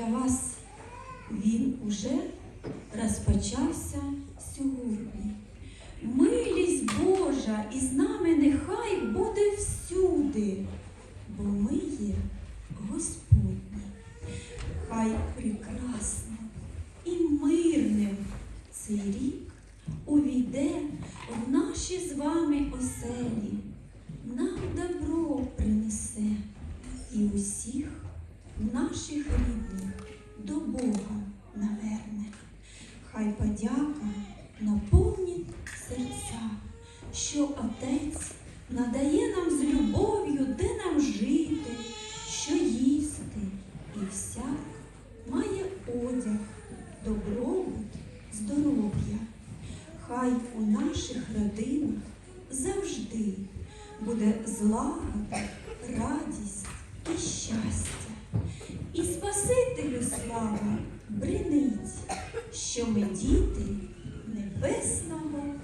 для вас він уже розпочався сьогодні. Милість Божа із нами нехай буде всюди, бо ми є Господні. Хай прекрасним і мирним цей рік увійде в наші з вами оселі, нам добро принесе і усіх наших рідних до Бога наверне. Хай подяка наповнить серця, що Отець надає нам з любов'ю, де нам жити, що їсти, і всяк має одяг, добробут, здоров'я. Хай у наших родинах завжди буде злагода, радість Спасителю слава бринить, що ми діти небесного.